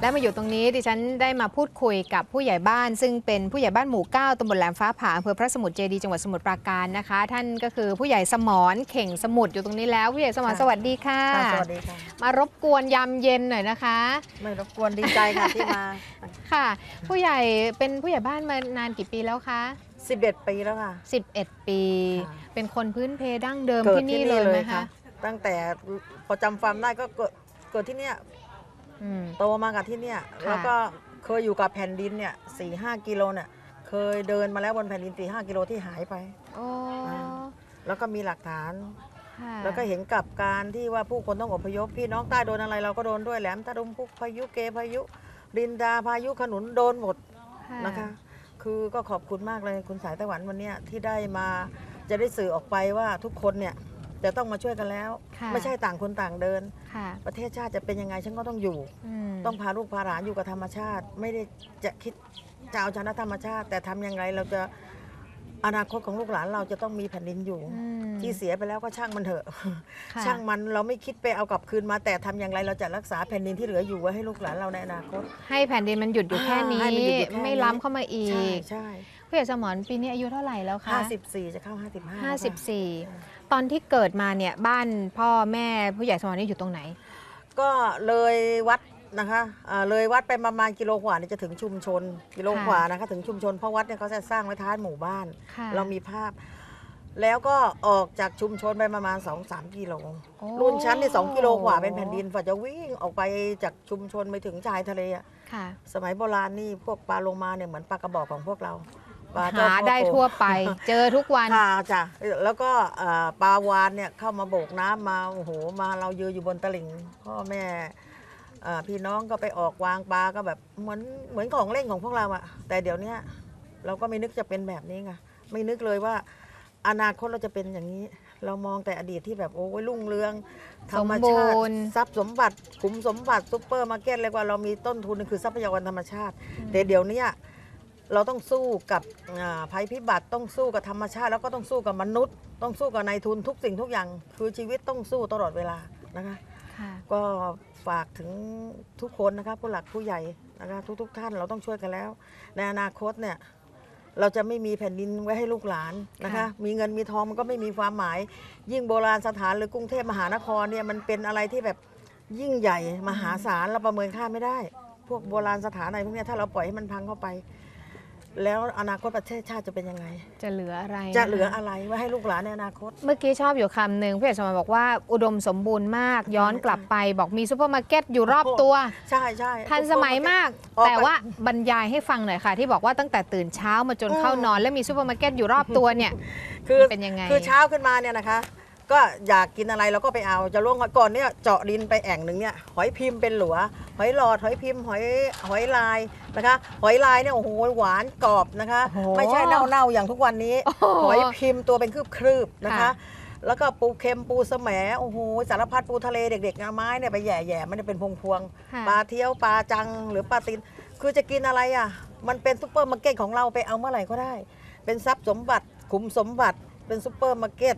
และมาอยู่ตรงนี้ดิฉันได้มาพูดคุยกับผู้ใหญ่บ้าน ซึ่งเป็นผู้ใหญ่บ้านหมู่เก้าตำบลแหลมฟ้าผาอำเภอพระสมุทรเจดีย์จังหวัดสมุทรปราการนะคะ ท่านก็คือผู้ใหญ่สมรเข่งสมุทรอยู่ตรงนี้แล้ว ผู้ใหญ่สมรค่ะสวัสดีค่ะค่ะสวัสดีค่ะ มารบกวนยามเย็นหน่อยนะคะ ไม่รบกวนดีใจค่ะที่มาค่ะ ผู้ใหญ่เป็นผู้ใหญ่บ้านมานานกี่ปีแล้วคะ11 ปีแล้วค่ะ 11 ปีค่ะเป็นคนพื้นเพดั้งเดิมเกิดที่ที่นี่นี่เลยเลไหมยคะค่ะตั้งแต่พอจำความได้ก็เกิดเกิดที่เนี่ย อืมโตมากับที่เนี่ยค่ะแล้วก็เคยอยู่กับแผ่นดินเนี่ยสี่ห้ากิโลเนี่ยเคยเดินมาแล้วบนแผ่นดินสี่ห้ากิโลที่หายไป โอ้อ่าแล้วก็มีหลักฐาน ค่ะแล้วก็เห็นกับการที่ว่าผู้คนต้องอพยพพี่น้องใต้โดนอะไรเราก็โดนด้วยแหลมตะลุมพุกพายุเกพายุ ดินดาพายุขนุนโดนหมดนะคะ คือก็ขอบคุณมากเลยคุณสายไต้หวันวันเนี้ยที่ได้มาจะได้สื่อออกไปว่าทุกคนเนี่ย จะต้องมาช่วยกันแล้ว ค่ะไม่ใช่ต่างคนต่างเดิน ค่ะประเทศชาติจะเป็นยังไงฉันก็ต้องอยู่ มต้องพาลูกพาหลานอยู่กับธรรมชาติ ไม่ได้จะคิดจะเอาชนะธรรมชาติ แต่ทำยังไงเราจะอนาคตของลูกหลานเราจะต้องมีแผ่นดินอยู่ อืมที่เสียไปแล้วก็ช่างมันเถอะ ค่ะช่างมันเราไม่คิดไปเอากลับคืนมา แต่ทำอย่างไรเราจะรักษาแผ่นดินที่เหลืออยู่ไว้ให้ลูกหลานเราในอนาคต ให้แผ่นดินมันหยุดอยู่แค่นี้ ให้มันหยุดอยู่แค่นี้ ไม่ล้ำเข้ามาอีใช่ก ใช่ ผู้ใหญ่สมรปีนี้อายุเท่าไหร่แล้วคะห้าสิบสี่จะเข้าห้าสิบห้า54 ตอนที่เกิดมาเนี่ยบ้านพ่อแม่ผู้ใหญ่สมรนี่อยู่ตรงไหน ก็เลยวัดนะคะอ่าเลยวัดไปประมาณกิโลกว่าเนี่ยจะถึงชุมชน กิโลค่ะกว่านะคะถึงชุมชนเพราะวัดเนี่ยเขาจะสร้างไว้ท้ายหมู่บ้านค่ะเรามีภาพ แล้วก็ออกจากชุมชนไปประมาณ 2-3 กิโลโอ้รุ่นชั้นนี่2กิโลกว่าเป็นแผ่นดินฝ่าจะวิ่งออกไปจากชุมชนไปถึงชายทะเลอะค่ะสมัยโบราณนี่พวกปลาโลมาเนี่ยเหมือนปลากระบอกของพวกเรา ปลาเจ้หาพ่อได้โกทั่วไป เจอทุกวัน ค่ะจ้ะแล้วก็เอ่อปลาวานเนี่ยเข้ามาโบกน้ำมาโอ้โหมาเรายืนอยู่บนตลิ่งพ่อแม่เอ่อพี่น้องก็ไปออกวางปลาก็แบบเหมือนเหมือนของเล่นของพวกเราอะแต่เดี๋ยวเนี้ยเราก็ไม่นึกจะเป็นแบบนี้ไงไม่นึกเลยว่า อนาคตเราจะเป็นอย่างนี้ เรามองแต่อดีตที่แบบโอ้ยรุ่งเรืองธรรมชาสมบูติรณ์ ทรัพย์สมบัติขุมสมบัติซุปเปอร์มาร์เก็ตเรียกว่าเรามีต้นทุนคือทรัพยากรธรรมชาติ แต่เดี๋ยวเนี้ย เราต้องสู้กับอ่าภัยพิบัติต้องสู้กับธรรมชาติแล้วก็ต้องสู้กับมนุษย์ ต้องสู้กับนายทุนทุกสิ่งทุกอย่าง คือชีวิตต้องสู้ตลอดเวลานะคะค่ะก็ฝากถึงทุกคนนะคะผู้หลักผู้ใหญ่นะคะทุกๆท่านเราต้องช่วยกันแล้ว ในอนาคตเนี่ยเราจะไม่มีแผ่นดินไว้ให้ลูกหลานนะคะค่ะมีเงินมีทองมันก็ไม่มีความหมาย ยิ่งโบราณสถานหรือกรุงเทพมหานครเนี่ยมันเป็นอะไรที่แบบยิ่งใหญ่มหาศาลเราประเมินค่าไม่ได้ พวกโบราณสถานอะไรพวกเนี้ยถ้าเราปล่อยให้มันพังเข้าไป แล้วอนาคตประเทศชาติจะเป็นยังไง จะเหลืออะไรจะเหลือคอะไรไว้ให้ลูกหลานในอนาคต เมื่อกี้ชอบอยู่คำหนึ่งผู้ใหญ่สมรบอกว่าอุดมสมบูรณ์มากย้อนกลับไปบอกมีซูเปอร์มาร์เก็ตอยู่รอบตัว ใช่ใช่ทันสมัยมาก ออกไป แต่ว่าบรรยายให้ฟังหน่อยค่ะ ที่บอกว่าตั้งแต่ตื่นเช้ามาจนเข้านอน แล้วมีซูเปอร์มาร์เก็ตอยู่รอบตัวเนี่ย คือเป็นยังไง คือเช้าขึ้นมาเนี่ยนะคะ ก็อยากกินอะไรเราก็ไปเอาจะล่วงก่อนเนี่ยเจาะดินไปแอ่งหนึ่งเนี่ยหอยพิมพ์เป็นหลัว หอยหลอดหอยพิมพ์หอยหอยลายนะคะ หอยลายเนี่ยโอ้โหหวานกรอบนะคะโอ้โหไม่ใช่เน่าๆอย่างทุกวันนี้โอ้โหหอยพิมพ์ตัวเป็นคลืบๆนะคะค่ะแล้วก็ปูเค็มปูแสมโอ้โหสารพัดปูทะเลเด็กๆงาไม้เนี่ยไปแย่ๆมันจะเป็นพวงๆค่ะปลาเที่ยวปลาจังหรือปลาตินคือจะกินอะไรอะมันเป็นซุปเปอร์มาร์เก็ตของเราไปเอาเมื่อไหร่ก็ได้ เป็นทรัพย์สมบัติขุมสมบัติเป็นซุปเปอร์มาร์เก็ต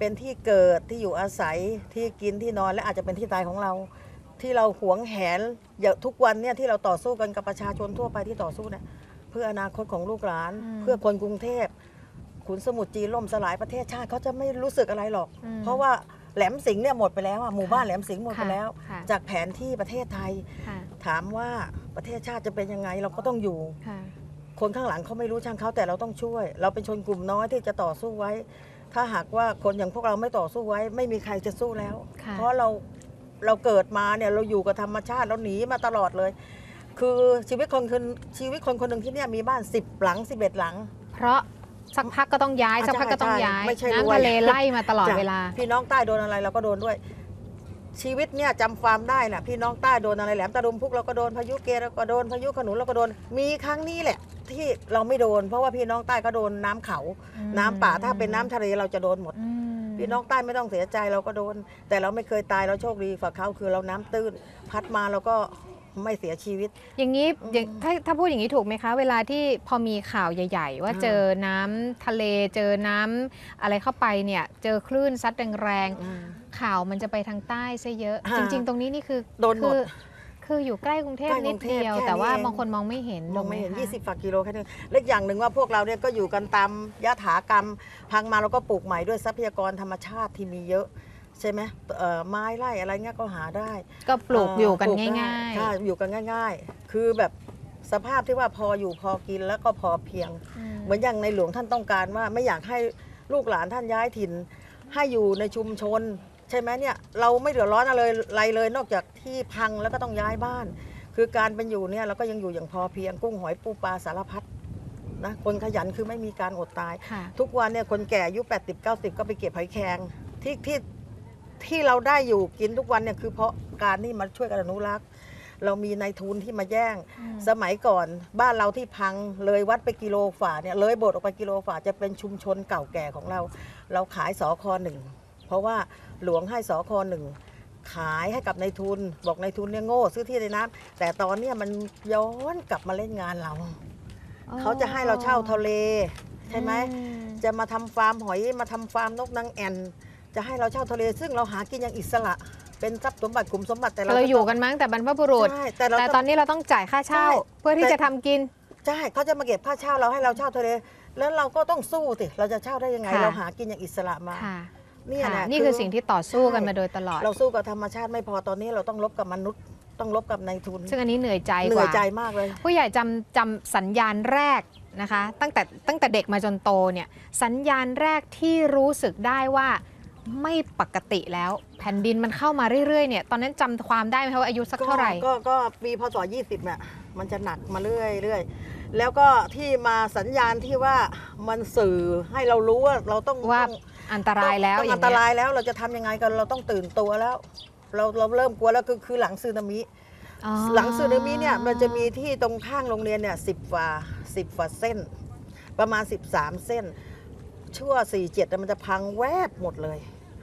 เป็นที่เกิดที่อยู่อาศัยที่กินที่นอนและอาจจะเป็นที่ตายของเรา ที่เราหวงแหนอย่างทุกวันเนี่ยที่เราต่อสู้กันกับประชาชนทั่วไปที่ต่อสู้เนี่ยเพื่ออนาคตของลูกหลาน อืม เพื่อคนกรุงเทพขุนสมุทรจีนล่มสลายประเทศชาติเขาจะไม่รู้สึกอะไรหรอก อืม เพราะว่าแหลมสิงห์เนี่ยหมดไปแล้วอะหมู่บ้านแหลมสิงห์หมดไปแล้ว ค่ะ จากแผนที่ประเทศไทย ค่ะถามว่าประเทศชาติจะเป็นยังไงเราก็ต้องอยู่ ค่ะ คนข้างหลังเขาไม่รู้ช่างเขาแต่เราต้องช่วย เราเป็นชนกลุ่มน้อยที่จะต่อสู้ไว้ ถ้าหากว่าคนอย่างพวกเราไม่ต่อสู้ไว้ ไม่มีใครจะสู้แล้ว ค่ะเพราะเราเราเกิดมาเนี่ยเราอยู่กับธรรมชาติเราหนีมาตลอดเลย คือชีวิตคนคนชีวิตคนคนหนึ่งที่เนี่ยมีบ้าน 10 หลัง 11 หลัง เพราะสักพักก็ต้องย้าย อะสักพักก็ต้องใช่ย้ายไม่ใช่รวย น้ำทะเลไล่มาตลอดจ้ะเวลา พี่น้องใต้โดนอะไรเราก็โดนด้วย ชีวิตเนี่ยจำความได้นะพี่น้องใต้โดนอะไรแหลมตะลุมพุกเราก็โดนพายุเกเราก็โดนพายุขนุนเราก็โดนมีครั้งนี้แหละ ที่เราไม่โดน เพราะว่าพี่น้องใต้ก็โดนน้ำเขาอืมน้ำป่าถ้าเป็นน้ำทะเลเราจะโดนหมด อืมพี่น้องใต้ไม่ต้องเสียใจเราก็โดน แต่เราไม่เคยตายเราโชคดีฝ่าเขาคือเราน้ำตื้น พัดมาเราก็ไม่เสียชีวิต อย่างนี้อืมอย่างถ้าถ้าพูดอย่างนี้ถูกไหมคะ เวลาที่พอมีข่าวใหญ่ ๆ ว่าอ่า เจอน้ำทะเลเจอน้ำอะไรเข้าไปเนี่ยเจอคลื่นซัดแรงๆ ข่าวมันจะไปทางใต้ซะเยอะ อ่าจริง ๆ ตรงนี้นี่คือโดนหมด คือ คคืออยู่ใกล้กรุงเทพใกล้กนิรุดงเทพเดียว แค่แต่ว่านี้เองบางคนมองไม่เห็นมองไม่เห็น ถูกคะ20ฝักกิโลแค่นี้เล็กอย่างหนึ่งว่าพวกเราเนี่ยก็อยู่กันตามยถากรรม พังมาเราก็ปลูกใหม่ด้วยทรัพยากรธรรมชาติที่มีเยอะ ใช่ไหมเอ่อไม้ไร่อะไรเงี้ยก็หาได้ก็ปลูกอยู่กันปลูได้ง่าย ใช่อยู่กันง่าย ๆ คือแบบสภาพที่ว่าพออยู่พอกินแล้วก็พอเพียงๆเหมือนอย่างในหลวงท่านต้องการว่าไม่อยากให้ลูกหลานท่านย้ายถิ่น ให้อยู่ในชุมชน ใช่ไหมเนี่ยเราไม่เดือดร้อนอะไรอะไรเลย นอกจากที่พังแล้วก็ต้องย้ายบ้าน คือการเป็นอยู่เนี่ยเราก็ยังอยู่อย่างพอเพียงกุ้งหอยปูปลาสารพัดนะคนขยันคือไม่มีการอดตายค่ะทุกวันเนี่ยคนแก่อายุ80 90 ก็ไปเก็บหอยแครงที่ที่ที่เราได้อยู่กินทุกวันเนี่ยคือเพราะการนี่มาช่วยกันอนุรักษ์ เรามีนายทุนที่มาแย่งอืมสมัยก่อนบ้านเราที่พังเลยวัดไปกิโลฝ่าเนี่ยเลยโบสถ์ออกไปกิโลฝ่าจะเป็นชุมชนเก่าแก่ของเรา เราขายสอคอหนึ่ง เพราะว่าหลวงให้สอคอหนึ่งขายให้กับนายทุน บอกนายทุนเนี่ยโง่ซื้อที่ในน้ำแต่ตอนเนี้ยมันย้อนกลับมาเล่นงานเรา เขาจะให้เราเช่าทะเลใช่ไหมอืจะมาทำฟาร์มหอยมาทำฟาร์มนกนางแอ่นจะให้เราเช่าทะเล ซึ่งเราหากินอย่างอิสระเป็นทรัพย์สมบัติกลุ่มสมบัติแต่เราเราอยู่ต้งกันมาตั้งแต่บรรพบุรุษ ใช่แต่เราแต่ต้งตอนนี้เราต้องจ่ายค่าเช่า ใช่ เพื่อที่แต่จะทำกิน ใช่เขาจะมาเก็บค่าเช่าเราให้เราเช่าทะเล แล้วเราก็ต้องสู้สิเราจะเช่าได้ยังไง ค่ะ เราหากินอย่างอิสระมา ค่ะ เนี่ยค่ะนะนี่คือสิ่งที่ต่อสู้กันมาโดยตลอด เราสู้กับธรรมชาติไม่พอตอนนี้เราต้องลบกับมนุษย์ ต้องลบกับนายทุนซึ่งอันนี้เหนื่อยใจเหกนื่อยว่า ใจมากเลย ผู้ใหญ่จำจำสัญญาณแรกนะคะ ตั้งแต่ตั้งแต่เด็กมาจนโตเนี่ยสัญญาณแรกที่รู้สึกได้ว่าไม่ปกติแล้ว แผ่นดินมันเข้ามาเรื่อยๆเนี่ยตอนนั้นจำความได้ไหมคะว่าอายุสักเท่าไหร่ ก็ก็ก็ปีพศ20เนี่ยมันจะหนักมาเรื่อยเรื่อยแล้วก็ที่มาสัญญาณที่ว่ามันสื่อให้เรารู้ว่าเราต้องว่าต้อง อันตรายแล้วต้องออัย่างนตเงี้ย รายแล้วเราจะทำยังไงกันเราต้องตื่นตัวแล้ว เราเราเริ่มกลัวแล้วคือคือหลังซึนามิ อ๋อหลังซึนามิเนี่ยมันจะมีที่ตรงข้างโรงเรียนเนี่ยสิบฝ่าสิบฝ่าเส้น ประมาณ 13 เส้น ชั่ว 47มันจะพังแวบหมดเลย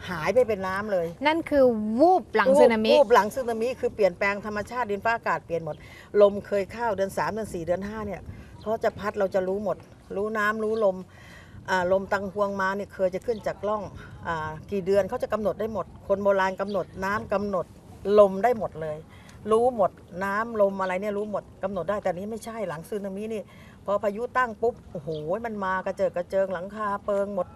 หายไปเป็นน้ำเลยนั่นคือวูบหลังสึนามิวูบหลังซึนามิคือเปลี่ยนแปลงธรรมชาติดินฟ้าอากาศเปลี่ยนหมด ลมเคยเข้าเดือน 3 เดือน 4 เดือน 5 เนี่ยเขาจะพัดเราจะรู้หมด รู้น้ำรู้ลมอ่า ลมตังหวงมาเนี่ยเคยจะขึ้นจากล่องอกี่เดือนเขาจะกำหนดได้หมด คนโบราณกำหนดน้ำกำหนดลมได้หมดเลย รู้หมดน้ำลมอะไรเนี่ยรู้หมดกำหนดได้แต่นี้ไม่ใช่หลังซึนามินี่พอพายุตั้งปุ๊บโอ้โหมันมากระเจิดกระเจิงหลังคาเปิงหมด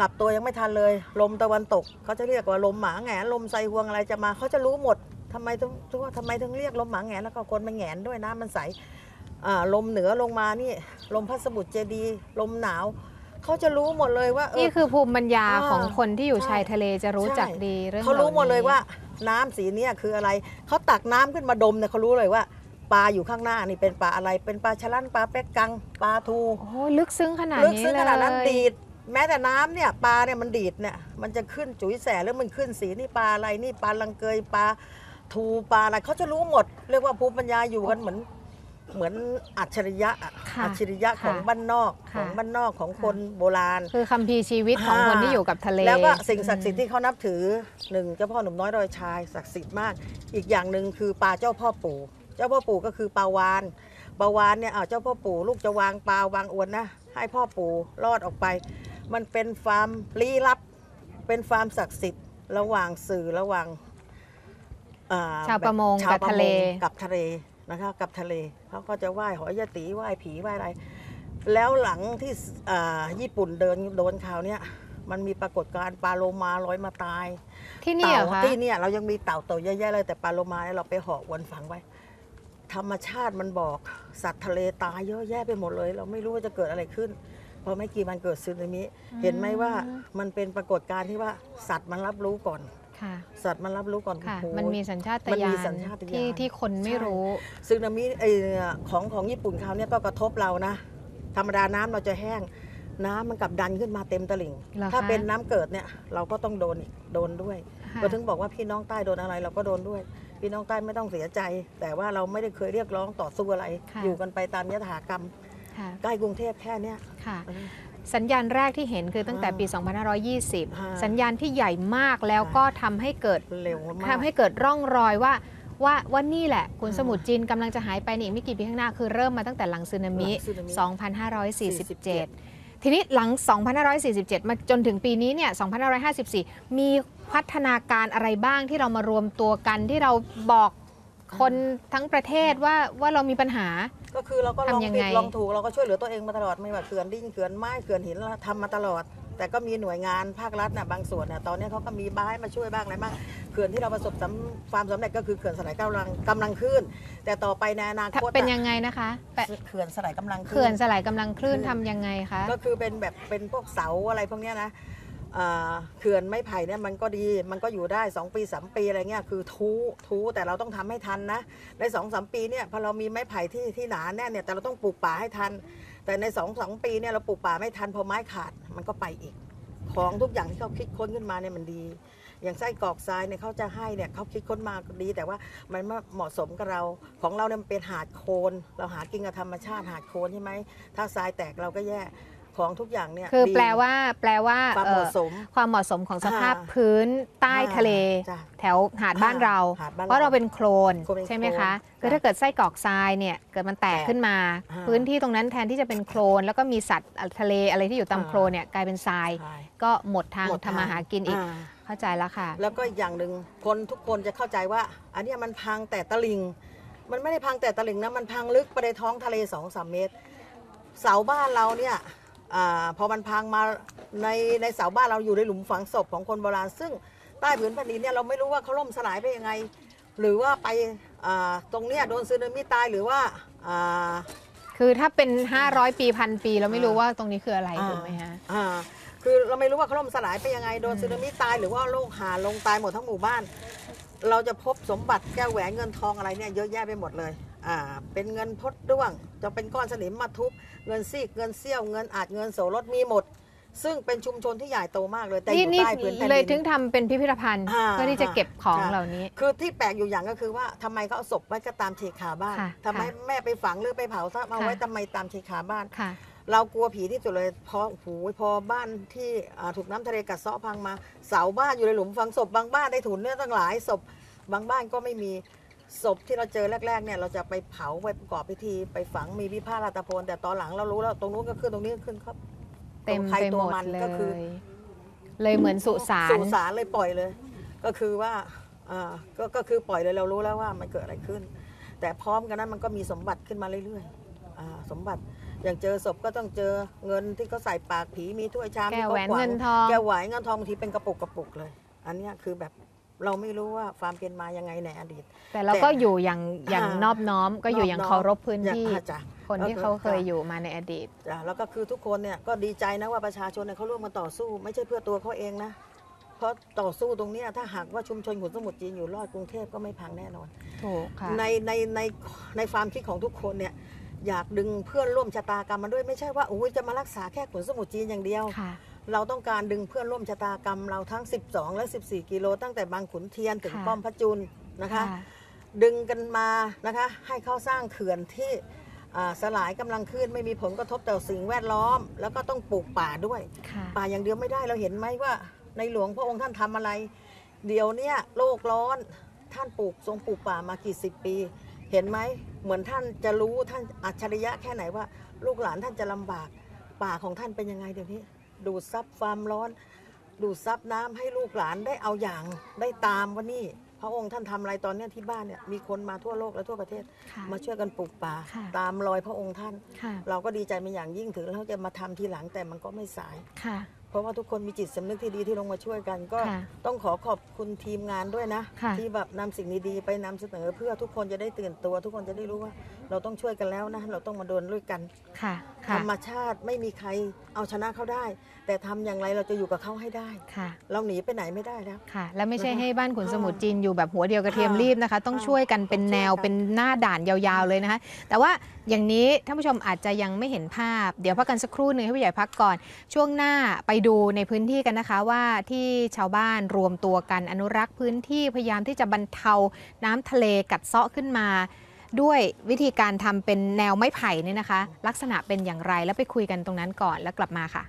กลับตัวยังไม่ทันเลย ลมตะวันตกเขาจะเรียกว่าลมหมาแงนลมไซฮวงอะไรจะมาเขาจะรู้หมดทำไมถึงถึงว่าทำไมถึงเรียกลมหมาแงนแล้วก็คนมันแงนด้วยน้ำมันใส ลมเหนือลงมานี่ลมพัสมุทรเจดีย์ลมหนาวเขาจะรู้หมดเลยว่าเออนี่คือภูมิปัญญาอ่าของคนที่อยู่ใช่ชายทะเลจะรู้จักใช่ดีเรื่องเขารู้หมดเลยนี้ว่า น้ำสีเนี้ยคืออะไรเขาตักน้ำขึ้นมาดมเนี่ยเขารู้เลยว่าปลาอยู่ข้างหน้านี่เป็นปลาอะไร เป็นปลาชะลั่นปลาแป๊กกังปลาทูโอ้โหลึกซึ้งขนาดลึกนี้ซึ้งเลยขนาดนั้นดีด แม้แต่น้ำเนี่ยปลาเนี่ยมันดีดเนี่ยมันจะขึ้นจุ๋ยแสแล้วมันขึ้นสีนี่ปลาอะไรนี่ปลาลังเกยปลาทูปลาอะไรเขาจะรู้หมด เรียกว่าภูมิปัญญาอยู่กันเหมือน เหมือนอัจฉริยะอะค่ะอัจฉริยะของค่ะบ้านนอกค่ะของบ้านนอกของคนโบราณ คือคัมภีร์ชีวิตของอ่าคนที่อยู่กับทะเล แล้วก็สิ่งศักดิ์สิทธิ์ที่เขานับถือหนึ่งเจ้าพ่อหนุ่มน้อยรอยชายศักดิ์สิทธิ์มาก อีกอย่างหนึ่งคือปลาเจ้าพ่อปู่ เจ้าพ่อปู่ก็คือปลาวานปลาวานเนี่ยอ้าวเจ้าพ่อปู่ลูกจะวางปลาวางอวนนะให้พ่อปู่รอดออกไป มันเป็นฟาร์มลี้ลับ เป็นฟาร์มศักดิ์สิทธิ์ระหว่างสื่อระหว่างอ่ชาวประมงชาวกับทะเลกับทะเล นะคะกับทะเลเขาก็จะไหว้หอยยะตีไหว้ผีไหว้อะไร แล้วหลังที่สอ่าญี่ปุ่นเดินโดนข่าวเนี่ยมันมีปรากฏการณ์ปลาโลมาลอยมาตาย ที่นี่เหรอเต่าคะที่เนี่ยเรายังมีเต่าตัวเยอะแยะเลยแต่ปลาโลมาเนี่ยเราไปห่ออวนฝังไว้ ธรรมชาติมันบอกสัตว์ทะเลตายเยอะแยะไปหมดเลย เราไม่รู้ว่าจะเกิดอะไรขึ้นพอไม่กี่วันเกิดซึนามิเห็นไหมว่ามันเป็นปรากฏการณ์ที่ว่าสัตว์มันรับรู้ก่อน ค่ะ สัตว์มันรับรู้ก่อนค่ะโอ้โหมันมีสัญชาตมันญามีณสัญชาตญาณที่ที่คนไม่ใช่รู้ซึนามิไอของของญี่ปุ่นคราวเนี้ยก็กระทบเรานะ ธรรมดาน้ำเราจะแห้ง น้ำมันกลับดันขึ้นมาเต็มตลิ่งเหรอคะถ้าเป็นน้ำเกิดเนี่ยเราก็ต้องโดนอีกโดนด้วยค่ะเราถึงบอกว่าพี่น้องใต้โดนอะไรเราก็โดนด้วย พี่น้องใต้ไม่ต้องเสียใจ แต่ว่าเราไม่ได้เคยเรียกร้องต่อสู้อะไรค่ะอยู่กันไปตามยถากรรมค่ะใกล้กรุงเทพแค่เนี้ยค่ะเออ สัญญาณแรกที่เห็นคือตั้งแต่ปีอ่า2520 สัญญาณที่ใหญ่มากแล้วก็ทำให้เกิดเร็วมากทำให้เกิดร่องรอยว่าว่าว่านี่แหละขุนสมุทรจีนกำลังจะหายไปในอีกไม่กี่ปีข้างหน้าคือเริ่มมาตั้งแต่หลังสึนามิหลังสึนามิ 2547 ทีนี้หลัง 2547 มาจนถึงปีนี้เนี่ย 2554 มีพัฒนาการอะไรบ้างที่เรามารวมตัวกันที่เราบอกคนทั้งประเทศว่าว่าเรามีปัญหา ก็คือเราก็ลองทำยังผิดไง ลองถูกเราก็ช่วยเหลือตัวเองมาตลอดไม่ว่าเขื่อนดิ้งเขื่อนไม้เขื่อนหินเราทำมาตลอด แต่ก็มีหน่วยงานภาครัฐนะบางส่วนนะตอนนี้เขาก็มีบ้ายมาช่วยบ้างอะไรบ้างเขื่อนที่เราประสบสำความสำเร็จก็คือเขื่อนสลายกำลังกำลังขึ้น แต่ต่อไปในอนาคตเป็นอะยังไงนะคะแปะเขื่อนสลายกำลังขึ้น เขื่อนสลายกำลังคลื่นคือทำยังไงคะ ก็คือเป็นแบบเป็นพวกเสาอะไรพวกเนี้ยนะอ่า เขื่อนไม้ไผ่เนี่ยมันก็ดีมันก็อยู่ได้ 2 ปี3ปีอะไรเงี้ยคือทูทูแต่เราต้องทำให้ทันนะใน2อสปีเนี่ยพอเรามีไม้ไผ่ที่ที่หนาแน่นเนี่ยแต่เราต้องปลูกป่าให้ทัน แต่ใน2อสปีเนี่ยเราปลูกป่าไม่ทันพอไม้ขาดมันก็ไปอีก ของทุกอย่างที่เขาคิดค้นขึ้นมาเนี่ยมันดีอย่างไส้กรอกทรายเนี่ยเขาจะให้เนี่ยเขาคิดค้นมาดี แต่ว่ามันไม่เหมาะสมกับเราของเราเนี่ยมันเป็นหาดโคลนเราหากินกับธรรมชาติหาดโคลนใช่ไหมถ้าทรายแตกเราก็แย่ ของทุกอย่างเนี่ยคือดีแปลว่าแปลว่าความเอ่เหอมาะสมความเหมาะสมของสภาพอ่าพื้นใต้ทะเลจ้ะแถวหาดบ้านเราหาดบ้านเรา เพราะเราเป็นโคลนโคลนเป็นใช่ไหมคะโคลนคือถ้าเกิดไส้กรอกทรายเนี่ยเกิดมันแตกแตกขึ้นมาอ่าพื้นที่ตรงนั้นแทนที่จะเป็นโคลน แล้วก็มีสัตว์ทะเลอะไรที่อยู่ตามอ่าโคลนเนี่ยกลายเป็นทรายใช่ก็หมดทางหมดทำมาหากินอีกาเข้าใจแล้วค่ะ แล้วก็อีกอย่างหนึ่งคนทุกคนจะเข้าใจว่า อันเนี้ยมันพังแต่ตะลิงมันไม่ได้พังแต่ตะลิงนะมันพังลึกไปในท้องทะเล2อสเมตร เสาบ้านเราเนี่ย อาพอมันพังมาในในเสาบ้านเราอยู่ในหลุมฝังศพของคนโบราณ ซึ่งใต้ผืนแผ่นดินเนี่ยเราไม่รู้ว่าเขาล่มสลายไปยังไง หรือว่าไปอ่าตรงเนี้ยโดนซึนามิตายหรือว่าอ่า คือถ้าเป็น 500 ปีพันปีเราไม่รู้ว่าตรงนี้คืออะไรอ่า ถูกไหมฮะ อ่าคือเราไม่รู้ว่าเขาล่มสลายไปยังไงโดนอืม สึนามิตายหรือว่าโลกหาลงตายหมดทั้งหมู่บ้าน เราจะพบสมบัติแก้วแหวนเงินทองอะไรเนี่ยเยอะแยะไปหมดเลย เป็นเงินพดด้วง จะเป็นก้อนสนิมมาทุบ เงินซีกเงินเสี้ยวเงินอาจเงินโสรถมีหมด ซึ่งเป็นชุมชนที่ใหญ่โตมากเลยแต่อนี่ยู่นี่ใต้พื้นแผ่นเลยถึดิงนทำเป็นพิพิธภัณฑ์อ่าเพื่อที่จะเก็บของใช่เหล่านี้ คือที่แปลกอยู่อย่างก็คือว่าทำไมเขาเอาศพไว้ก็ตามเชคาบ้านค่ะทำไมค่ะแม่ไปฝังหรือไปเผาถ้าเอาไว้ค่ะทำไมตามเชคาบ้านค่ะเรากลัวผีที่สุดเลยเพราะโอ้โหพอบ้านที่อ่าถูกน้ำทะเลกัดเซาะพังมา เสาบ้านอยู่ในหลุมฝังศพบางบ้านได้ถุนเนื้อตั้งหลายศพบางบ้านก็ไม่มี ศพที่เราเจอแรกๆเนี่ยเราจะไปเผาไปประกอบพิธีไปฝังมีวิพาราตโพนแต่ตอนหลังเรารู้แล้วตรงนู้นก็ขึ้นตรงนี้ก็ขึ้นครับเต็มตัวใครไปตัหวมดมันเลก็คือย เลยเหมือนสุสานสุสานเลยปล่อยเลย ก็คือว่าอ่าก็ก็คือปล่อยเลยเรารู้แล้วว่ามันเกิดอะไรขึ้น แต่พร้อมกันนั้นมันก็มีสมบัติขึ้นมาเรื่อยๆอ่าสมบัติอย่างเจอศพก็ต้องเจอเงินที่เขาใส่ปากผีมีถ้วยชามแก้วที่แหวเขานขวาเงินทอง แก้วแหวนเงินทองบางทีเป็นกระปุกกระปุกเลย อันเนี้ยคือแบบ เราไม่รู้ว่าความเป็นมายังไงในอดีต แต่เราก็อยู่อย่างอย่างอ่านอบน้อม ก็อยู่อย่างนบน้เคารพพื้นอย่างที่อ่าจ้ะคนที่เขาเคยอยู่มาในอดีตจ้ะแล้วก็คือทุกคนเนี่ยก็ดีใจนะว่าประชาชนเนี่ยเขาร่วมกันต่อสู้ ไม่ใช่เพื่อตัวเขาเองนะเพราะต่อสู้ตรงเนี้ยถ้าหากว่าชุมชนขุนสมุทรจีนอยู่รอดกรุงเทพก็ไม่พังแน่นอนถูกค่ะในในในในความคิดของทุกคนเนี่ยอยากดึงเพื่อนร่วมชะตากรรมมาด้วยไม่ใช่ว่าอุ้ยจะมารักษาแค่ขุนสมุทรจีนอย่างเดียวค่ะ เราต้องการดึงเพื่อนร่วมชะตากรรมเราทั้ง 12 และ 14 กิโล ตั้งแต่บางขุนเทียนถึงค่ะป้อมพระจุลนะคะดึงกันมานะคะ ให้เขาสร้างเขื่อนที่อ่าสลายกำลังขึ้นไม่มีผลกระทบต่อสิ่งแวดล้อม แล้วก็ต้องปลูกป่าด้วย ค่ะ ป่าอย่างเดียวไม่ได้เราเห็นไหมว่า ในหลวงพระองค์ท่านทำอะไร เดี๋ยวเนี้ยโลกร้อนท่านปลูกทรงปลูกป่ามากี่สิบปี เห็นไหมเหมือนท่านจะรู้ท่านอัจฉริยะแค่ไหนว่า ลูกหลานท่านจะลำบาก ป่าของท่านเป็นยังไงเดี๋ยวนี้ ดูดซับความร้อน ดูดซับน้ำให้ลูกหลานได้เอาอย่างได้ตามว่านี่ พระองค์ท่านทำอะไรตอนเนี้ยที่บ้านเนี่ยมีคนมาทั่วโลกและทั่วประเทศค่ะมาช่วยกันปลูกป่าค่ะตามรอยพระองค์ท่านค่ะเราก็ดีใจเป็นอย่างยิ่งถึงเราจะมาทำทีหลังแต่มันก็ไม่สายค่ะเพราะว่าทุกคนมีจิตสำนึกที่ดีที่ลงมาช่วยกันก็ค่ะต้องขอขอบคุณทีมงานด้วยนะค่ะที่แบบนำสิ่งดีๆไปนำเสนอเพื่อทุกคนจะได้ตื่นตัว ทุกคนจะได้รู้ว่า เราต้องช่วยกันแล้วนะ เราต้องมาเดินด้วยกันค่ะธค่ะรรมชาติไม่มีใครเอาชนะเขาได้ แต่ทำอย่างไรเราจะอยู่กับเขาให้ได้ค่ะ เราหนีไปไหนไม่ได้แล้วค่ะ และไม่ใช่นะคะให้บ้านขุนสมุทรค่ะจีนอยู่แบบหัวเดียวกระเทียมค่ะรีบนะคะ ต้องค่ะช่วยกันเป็นแนวต้องช่วยกันเป็นหน้าด่านยาวๆเลยนะคะ แต่ว่าอย่างนี้ท่านผู้ชมอาจจะยังไม่เห็นภาพ เดี๋ยวพักกันสักครู่หนึ่งให้ผู้ใหญ่พักก่อน ช่วงหน้าไปดูในพื้นที่กันนะคะว่าที่ชาวบ้านรวมตัวกันอนุรักษ์พื้นที่พยายามที่จะบรรเทาน้ำทะเลกัดเซาะขึ้นมา ด้วยวิธีการทำเป็นแนวไม้ไผ่เนี่ยนะคะ ลักษณะเป็นอย่างไรแล้วไปคุยกันตรงนั้นก่อนแล้วกลับมาค่ะ